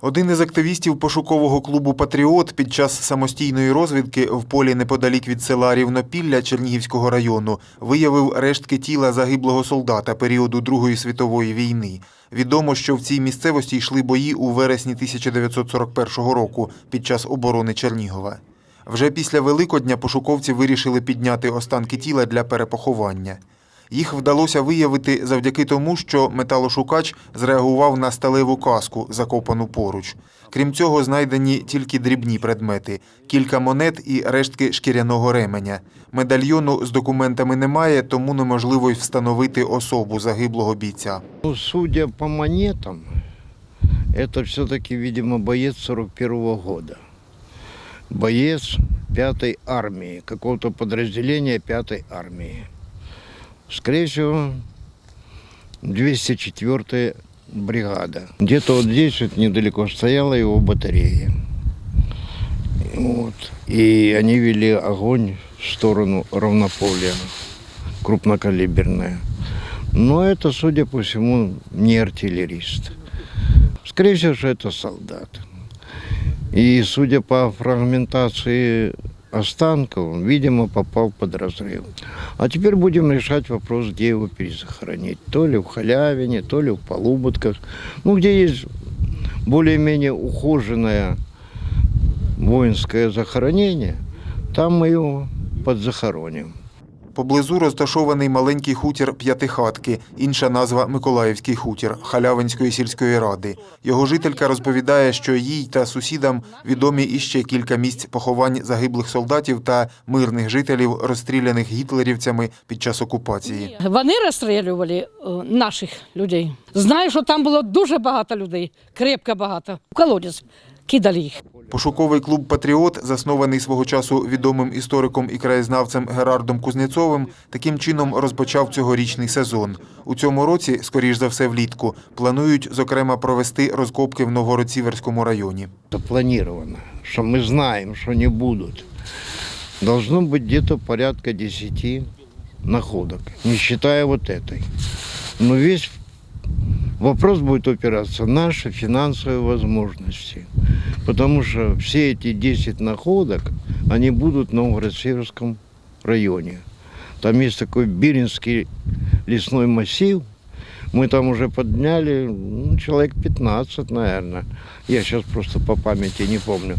Один із активістів пошукового клубу Патріот під час самостійної розвідки в полі неподалік від села Рівнопілля Чернігівського району виявив рештки тіла загиблого солдата періоду Другої світової війни. Відомо, що в цій місцевості йшли бої у вересні 1941 року під час оборони Чернігова. Вже після Великодня пошуковці вирішили підняти останки тіла для перепоховання. Їх вдалося виявити завдяки тому, що металошукач зреагував на сталеву каску, закопану поруч. Крім цього, знайдені тільки дрібні предмети, кілька монет і рештки шкіряного ременя. Медальйону з документами немає, тому неможливо й встановити особу загиблого бійця. Ну, судя по монетам, это все-таки, видимо, боец 41 года. Боец 5 армии, какого-то подразделения 5 армии. Скорее всего, 204 бригада. Где-то вот здесь вот недалеко стояла его батарея. Вот. И они вели огонь в сторону равнополя, крупнокалиберная. Но это, судя по всему, не артиллерист. Скорее всего, что это солдат. И судя по фрагментации останков, видимо, попал под разрыв. А теперь будем решать вопрос, где его перезахоронить. То ли в Халявине, то ли в Полуботках. Ну, где есть более-менее ухоженное воинское захоронение, там мы его подзахороним. Поблизу розташований маленький хутір П'ятихатки, інша назва Миколаївський хутір Халявинської сільської ради. Його жителька розповідає, що їй та сусідам відомі іще кілька місць поховань загиблих солдатів та мирних жителів, розстріляних гітлерівцями під час окупації. Вони розстрілювали е, наших людей. Знаю, що там було дуже багато людей, крепко багато. В колодязь кидали їх. Пошуковий клуб Патріот, заснований свого часу відомим істориком і краєзнавцем Герардом Кузнєцовим, таким чином розпочав цьогорічний сезон. У цьому році, скоріш за все, влітку, планують зокрема провести розкопки в Новгород-Сіверському районі. запланировано, что мы знаем, что не будут. Должно быть где-то порядка 10 находок, не считая вот этой. Но весь вопрос будет опираться в наши финансовые возможности. Потому что все эти 10 находок, они будут в Новгород-Северском районе. Там есть такой Биринский лесной массив. Мы там уже подняли ну, человек 15, наверное. Я сейчас просто по памяти не помню.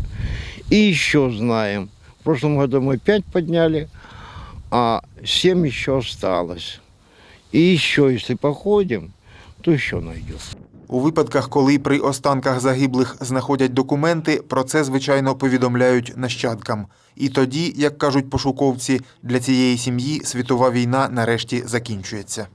И еще знаем. В прошлом году мы 5 подняли, а 7 еще осталось. И еще, если походим, то еще найдем. У випадках, коли при останках загиблих знаходять документи, про це, звичайно, повідомляють нащадкам. І тоді, як кажуть пошуковці, для цієї сім'ї світова війна нарешті закінчується.